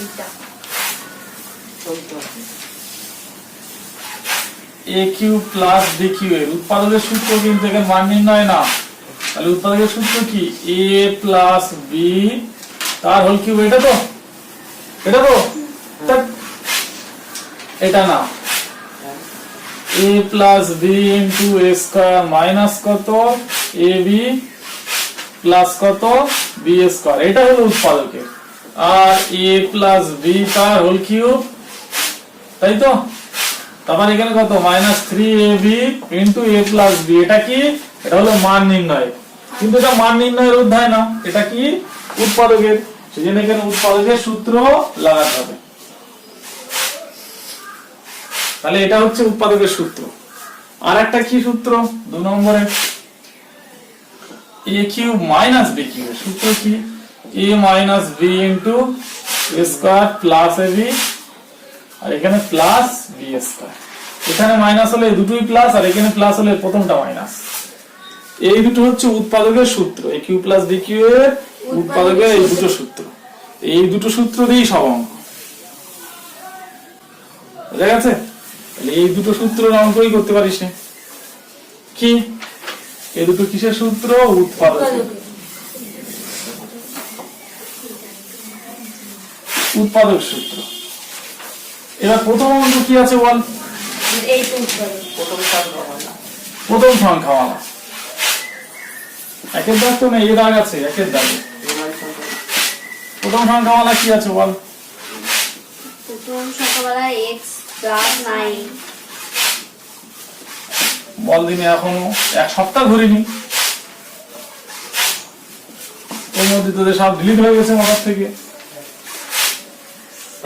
এইটা A cube plus B cube এর উৎপাদকের সূত্র কিন্তু এখানে মান নির্ণয় না। তাহলে উৎপাদকের সূত্র কি? এ প্লাস বি তার হোল কিউব এটা তো? এটা তো? এটা না। A plus B into A square minus কত? এ বি প্লাস কত? বি স্কোয়ার এটা হলো উৎপাদকের। আর এ প্লাস বি তার হোল কিউব। তাই তো? তারপর এখানে কত? Minus three A B into A plus B. এটা কি? এটা হলো মান নির্ণয়। কিন্তু এটা মান নির্ণয়ের অধ্যায় না। এটা কি? উৎপাদকের। সেই জন্য এখানে উৎপাদকের সূত্র লাগাতে হবে। তাহলে এটা হচ্ছে উৎপাদকের সূত্র। আর একটা কি সূত্র? দু নম্বরে। A cube minus B cube সূত্র কি? A minus B into square plus A B আর এখানে প্লাস বি স্কোয়ার এখানে মাইনাস হলে দুটোই প্লাস আর এখানে প্লাস হলে প্রথমটা মাইনাস এই দুটো হচ্ছে উৎপাদকের সূত্র A cube plus B cube এর উৎপাদকের এই দুটো সূত্র। এই দুটো সূত্র দিয়েই সব অঙ্ক। বোঝা গেছে? এই দুটো সূত্র অঙ্কই করতে পারিস কি? এই দুটো কিসের সূত্র? উৎপাদক উৎপাদক সূত্র। এবার প্রথম অঙ্ক কি আছে বল? এই তো উৎপাদক। প্রথম সংখ্যাওয়ালা একের দাগ তো নেই এর দাগ আছে একের দাগে। প্রথম সংখ্যাওয়ালা কি আছে বল? প্রথম প্লাস বল দিনে এখনও এক সপ্তাহ ধরিনি। ওর মধ্যে তোদের সব ডিলিট হয়ে গেছে মাথার থেকে।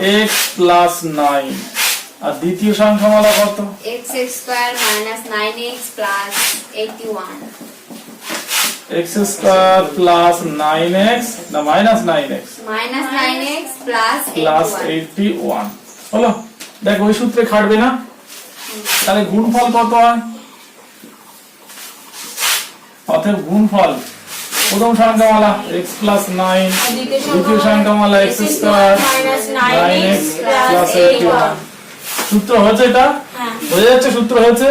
এক্স প্লাস নাইন আর দ্বিতীয় সংখ্যামালা কত? X square minus nine X plus eighty one X square plus nine না minus nine X minus nine X plus plus eighty হলো? দেখ ওই সূত্রে খাটবে না? তাহলে গুণফল কত হয়? অতএব গুণফল প্রথম সারঙ্গমালা x প্লাস নাইন দ্বিতীয় সারঙ্গমালা x square nine x plus সূত্র হয়েছে এটা? বোঝা যাচ্ছে সূত্র হয়েছে?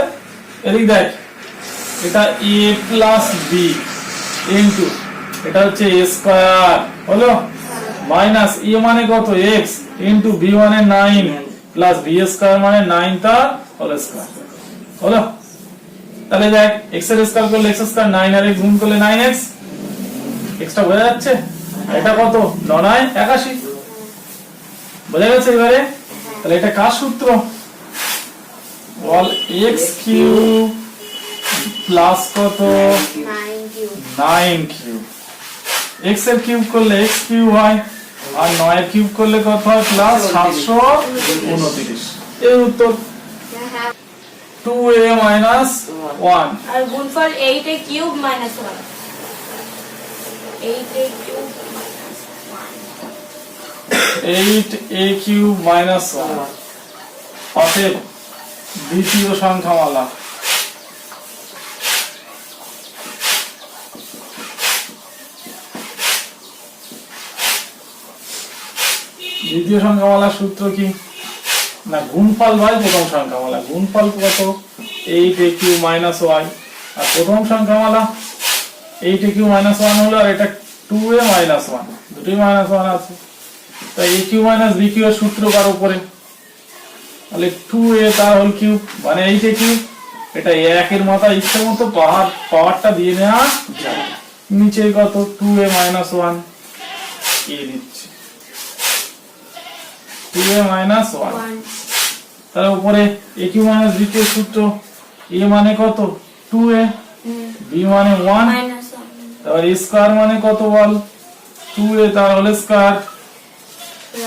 এদিক দেখ। এটা a প্লাস b ইনটু এটা হচ্ছে a স্কয়ার হলো? মাইনাস a e মানে কত? X ইনটু b মানে 9 প্লাস b স্কয়ার মানে 9 তার হল স্কয়ার হলো? তাহলে দেখ x এর স্কয়ার করলে x স্কয়ার 9 আর গুণ করলে 9x এক্সট্রা বোঝা যাচ্ছে। এটা কত? নয়, একাশি। বোঝা গেছে এবারে? তাহলে এটা কার সূত্র? এক্স কিউব প্লাস কত? নাইন কিউব এক্সের কিউব করলে এক্স কিউ হয়, আর নয় কিউব করলে কত হয়? প্লাস সাতশো উনত্রিশ। এই উত্তর টু এ মাইনাস ওয়ান আর গুণফল eight A cube minus one দ্বিতীয় সংখ্যামালা। দ্বিতীয় সংখ্যামালার সূত্র কি? না, গুণফল বাই প্রথম সংখ্যামালা। গুণফল কত? Eight A cube minus Y আর প্রথম সংখ্যামালা? এইট কিউ মাইনাস ওয়ান হলো আর এটা টু এ মাইনাস ওয়ান দুটোই মাইনাস ওয়ান আছে। তাই A cube minus B cube এর সূত্র কার উপরে। তাহলে টু এ তার হোল কিউব মানে এইট কিউব এটা একের মাথা ইচ্ছা মতো পাওয়ার পাওয়ারটা দিয়ে নেওয়া যায়। নিচে কত? Two A minus one A দিচ্ছে। টু এ মাইনাস ওয়ান তাহলে উপরে A cube minus B cube সূত্র এ মানে কত? Two A? বি মানে ওয়ান তারপর স্কোয়ার মানে কত বল? টু এ তার হোল স্কোয়ার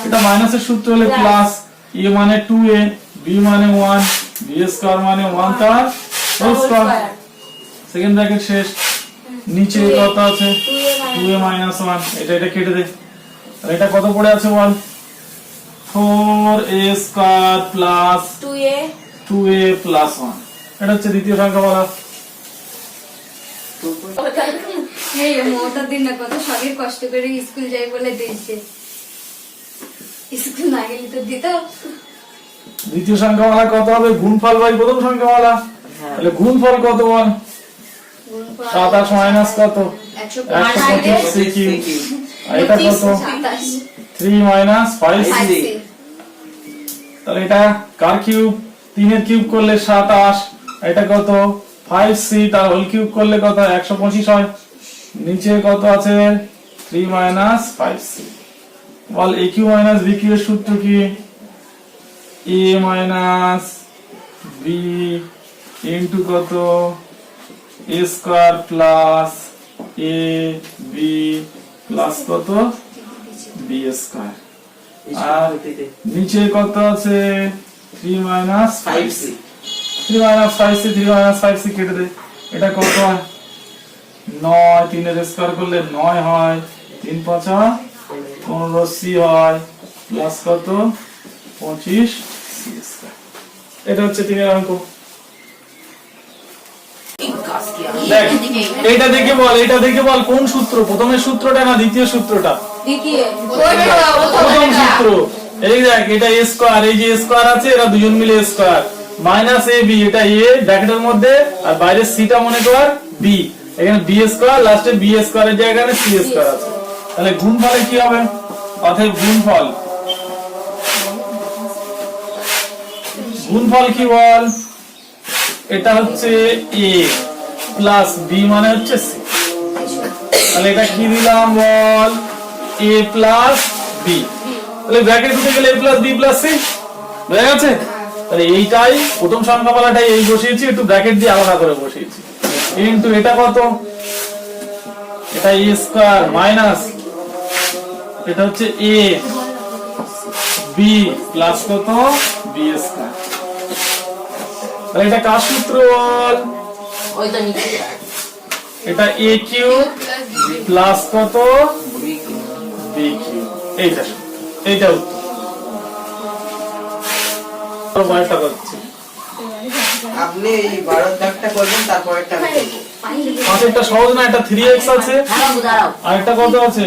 এটা মাইনাসের সূত্র হলে প্লাস এ মানে টু এ বি মানে ওয়ান বি স্কোয়ার মানে ওয়ান তার হোল স্কোয়ার সেকেন্ড ব্র্যাকেট শেষ। নিচে Two কত আছে? Two A two A minus one এটা এটা কেটে দে। আর এটা কত পড়ে আছে বল? Four A square plus two A two A plus one এটা হচ্ছে দ্বিতীয় সংখ্যা বলা। এই মোটা দিন না কত সবই কষ্ট করে স্কুল যাই বলে দিয়েছে। আগে লিখে দিত। দ্বিতীয় সংখ্যামালা কত হবে? গুণফল বাই প্রথম সংখ্যামালা হ্যাঁ। তাহলে গুণফল কত বল? সাতাশ মাইনাস কত? এটা কত? থ্রি মাইনাস ফাইভ তাহলে এটা কার কিউব? তিনের কিউব করলে সাতাশ। এটা কত? ফাইভ সি তার হোল কিউব করলে কত? একশো পঁচিশ হয়। নিচে কত আছে? Three minus five C ball A cube minus B cube এর সূত্র কি? এ মাইনাস বি ইন্টু কত? A square plus A B plus কত? বি স্কোয়ার আর নিচে কত আছে? Three minus five C three minus five C three minus five C কেটে দে। এটা কত হয়? নয়, তিনের স্কোয়ার করলে নয় হয়। তিন পাঁচা পনেরো সি হয়। প্লাস কত? পঁচিশ সি এটা হচ্ছে তিনের অঙ্ক। এইটা দেখে বল এটা দেখে বল, কোন সূত্র? প্রথমের সূত্রটা না দ্বিতীয় সূত্রটা? প্রথম সূত্র। এই দেখ, এটা স্কোয়ার, এই যে স্কোয়ার আছে, এরা দুজন মিলে স্কোয়ার। মাইনাস এ বি, এটা এ, ব্র্যাকেটের মধ্যে, আর বাইরে সিটা মনে কর বি। এখানে বি স্কোয়ার লাস্টে বি স্কোয়ারের জায়গায় সি স্কোয়ার আছে। তাহলে গুণফলে কি হবে? অতএব গুণফল গুণফল কি বল? এটা হচ্ছে এ প্লাস বি মানে হচ্ছে সি তাহলে এটা কি দিলাম বল? এ প্লাস বি তাহলে ব্র্যাকেট ঢুকে গেলে A plus B plus C বুঝা গেছে? তাহলে এইটাই প্রথম সংখ্যামালাটাই এই বসিয়েছি একটু ব্র্যাকেট দিয়ে আলাদা করে বসিয়েছি। কিন্তু এটা কত? এটা এ স্কোয়ার মাইনাস এটা হচ্ছে এ বি প্লাস কত? বি স্কোয়ার তাহলে এটা কার সূত্র? বল এটা এ কিউ প্লাস কত? বি কিউ এইটা এইটা উত্তর। করছি আপনি এই বারো দাগটা করবেন তারপরেরটা আমি করব। পাঁচেরটা সহজ না? এটা থ্রি এক্স আছে। দাঁড়াও আর একটা কত আছে?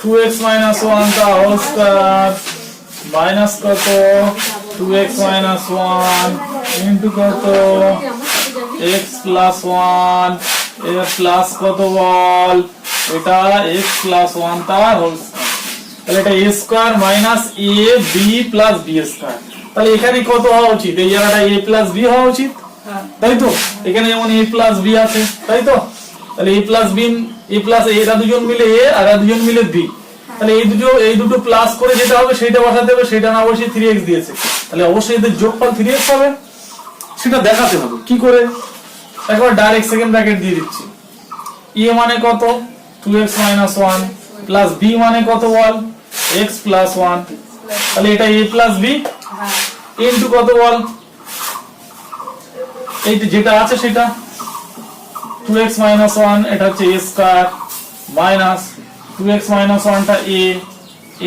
টু এক্স মাইনাস ওয়ান তা হোল স্কোয়ার মাইনাস কত? Two X minus one into কত? এক্স প্লাস ওয়ানের প্লাস কত বল? এটা এক্স প্লাস ওয়ান তার হোল তাহলে এটা A square minus A B plus B square তাহলে এখানে কত হওয়া উচিত? এই জায়গাটা এ প্লাস বি হওয়া উচিত? তাই তো? এখানে যেমন এ প্লাস বি আছে তাই তো? তাহলে A plus B A plus এরা দুজন মিলে এ আর দুজন মিলে বি তাহলে এই দুটো এই দুটো প্লাস করে যেটা হবে সেটা বসাতে হবে সেটা না অবশ্যই থ্রি এক্স দিয়েছে। তাহলে অবশ্যই এদের যোগফল থ্রি এক্স হবে সেটা দেখাতে হবে। কি করে? একবার ডাইরেক্ট সেকেন্ড ব্র্যাকেট দিয়ে দিচ্ছি। এ মানে কত? Two X minus one plus B মানে কত বল এক্স প্লাস ওয়ান তাহলে এটা এ প্লাস বি ইন্টু কত বল এই যেটা আছে সেটা। টু এক্স মাইনাস ওয়ান এটা হচ্ছে A square minus two X minus ওয়ানটা এ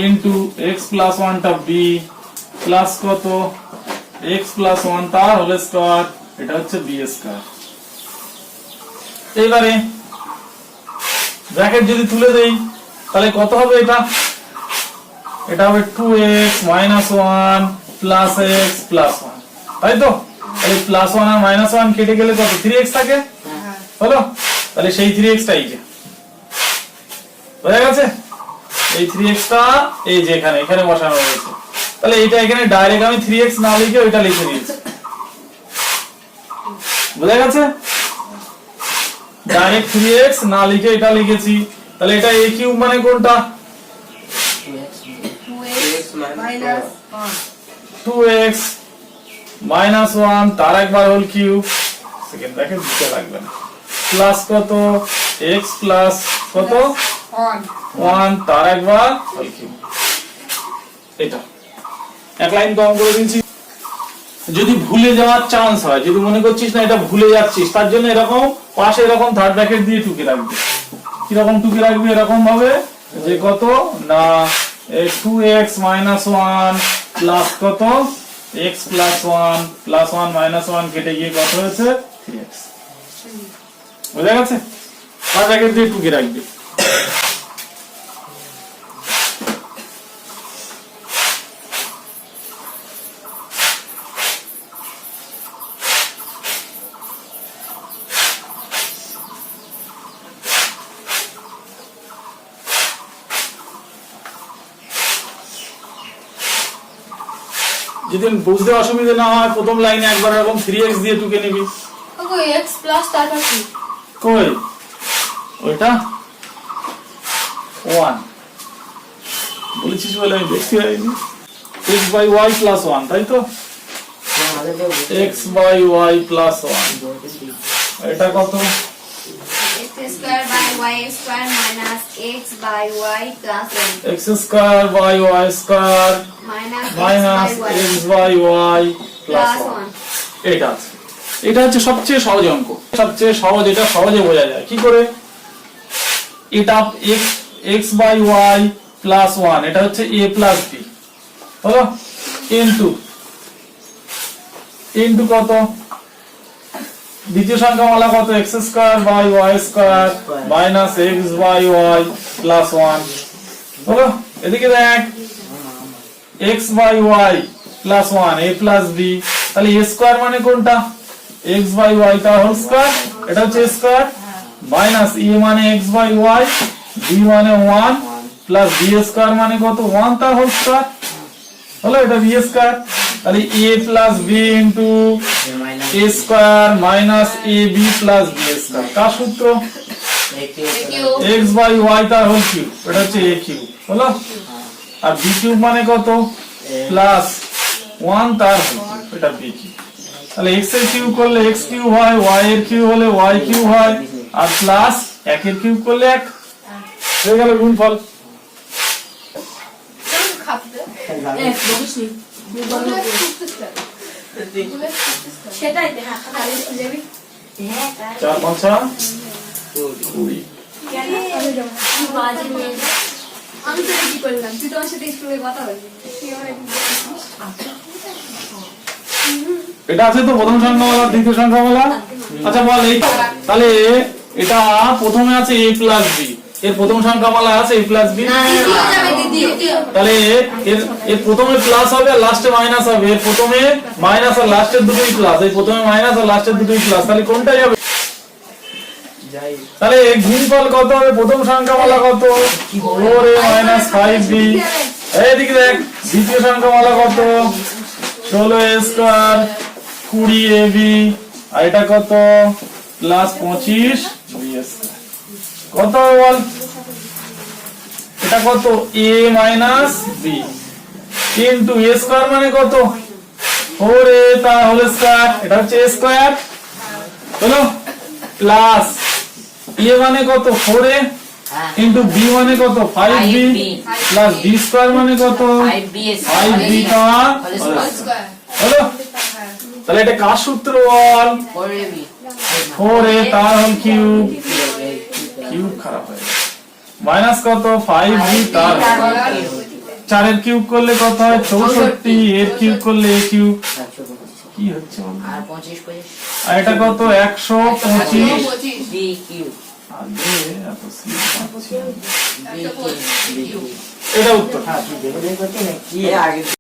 ইন্টু এক্স প্লাস ওয়ানটা বি প্লাস কত? এক্স প্লাস ওয়ান তার হোল স্কোয়ার এটা হচ্ছে বি স্কোয়ার এইবারে ব্র্যাকেট যদি তুলে দেই তাহলে কত হবে এটা? এটা হবে two X minus one plus X plus one তাই তো? তাহলে প্লাস ওয়ান আর মাইনাস ওয়ান কেটে গেলে কত? থ্রি এক্স থাকে? হলো? তাহলে সেই থ্রি এক্সটা এই যে। বোঝা গেছে? এই থ্রি এক্সটা এই যে এখানে এখানে বসানো হয়েছে। তাহলে এটা এখানে ডাইরেক্ট আমি থ্রি এক্স না লিখে ওইটা লিখে দিয়েছি বোঝা গেছে? ডাইরেক্ট থ্রি এক্স না লিখে এটা লিখেছি। তাহলে এটা এ কিউব মানে কোনটা? টু এক্স মাইনাস ওয়ান তার একবার হোল কিউব সেকেন্ড ব্র্যাকেট দিতে লাগবে না। প্লাস কত? এক্স প্লাস কত? ওয়ান তার একবার হোল কিউব এটা। এক লাইন কম করে দিয়েছি। যদি ভুলে যাওয়ার চান্স হয় যদি মনে করছিস না এটা ভুলে যাচ্ছিস তার জন্য এরকম পাশে এরকম থার্ড ব্র্যাকেট দিয়ে টুকে রাখবি। কীরকম টুকে রাখবি এরকম ভাবে? যে কত? না two X minus one plus কত? X plus one plus one minus one কেটে গিয়ে কত হয়েছে? বোঝা গেছে? থার্ড আগে দিয়ে টুকে রাখবি। যদি বুঝতে অসুবিধা না হয় প্রথম লাইনে একবার এরকম থ্রি এক্স দিয়ে টুকে নিবি। এক্স প্লাস তারপর কি কই? ওইটা? ওয়ান বলেছিস বলে আমি দেখতে পাইনি। X by Y plus one তাই তো? X by Y plus one এটা কত? X square by y square minus x by y plus minus X by Y plus one 1 এটা আছে। এটা হচ্ছে সবচেয়ে সহজ অঙ্ক। সবচেয়ে সহজ এটা সহজে বোঝা যায়। কি করে? এটা X X by Y plus one এটা হচ্ছে এ প্লাস বি হলো? ইন্টু ইন্টু কত? দ্বিতীয় সংখ্যামালা কত? X square by Y square minus X by Y plus one হলো? এদিকে দেখ। X by Y plus one A plus B তাহলে এ স্কোয়ার মানে কোনটা? এক্স বাই ওয়াই তা হোল স্কোয়ার এটা হচ্ছে স্কোয়ার মাইনাস এ মানে এক্স বাই ওয়াই বি মানে ওয়ান প্লাস বি স্কোয়ার মানে কত? ওয়ান তা হোল স্কোয়ার হলো এটা বি স্কোয়ার তাহলে A plus B into A square minus A B plus B square কার সূত্র? এক্স বাই ওয়াই তার হোল কিউব এটা হচ্ছে এ কিউব হলো? আর বি কিউব মানে কত? প্লাস ওয়ান তার এটা বি কিউব তাহলে এক্সের কিউব করলে এক্স কিউব হয় ওয়াই এর কিউব হলে ওয়াই কিউব হয় আর প্লাস একের কিউব করলে এক। হয়ে গেল গুণফল। হ্যাঁ চার পাঁচা। কুড়ি বাজে নিয়ে যা। আমি তো কি করলাম। তুই তোমার সাথে স্কুলে কথা এটা আছে তো প্রথম সংখ্যাওয়ালা দ্বিতীয় সংখ্যাওয়ালা আচ্ছা বল এই তাহলে এটা প্রথমে আছে এ প্লাস বি এর প্রথম সংখ্যামালা আছে এ প্লাস বি তাহলে এর এর প্রথমে প্লাস হবে আর লাস্টে মাইনাস হবে। এর প্রথমে মাইনাস আর লাস্টের দুটোই প্লাস এই প্রথমে মাইনাস আর লাস্টের দুটোই প্লাস তাহলে কোনটা যাবে তাহলে গুণফল কত হবে? প্রথম সংখ্যামালা কত? Four A minus five B এইদিকে দেখ দ্বিতীয় সংখ্যামালা কত? ষোলো এ স্কোয়ার কুড়ি এ বি আর এটা কত? প্লাস পঁচিশ বি কত হবে বল? এটা কত? এ মাইনাস বি কিন্তু এ স্কোয়ার মানে কত? ফোর এ তার হোল স্কোয়ার এটা হচ্ছে এ স্কোয়ার হলো প্লাস এ মানে কত ফোর এ বি মানে কত five B plus B square মানে কত? ফাইভ বি হলো? তাহলে এটা কার সূত্র বল? ফোর এ তার হোল কিউব কিউব খারাপ হয়ে মাইনাস কত? ফাইভ বি তার চারের কিউব করলে কত হয়? চৌষট্টি। এর কিউব করলে এ কিউব কি হচ্ছে আর এটা কত? একশো পঁচিশ। এটা উত্তর কি আগে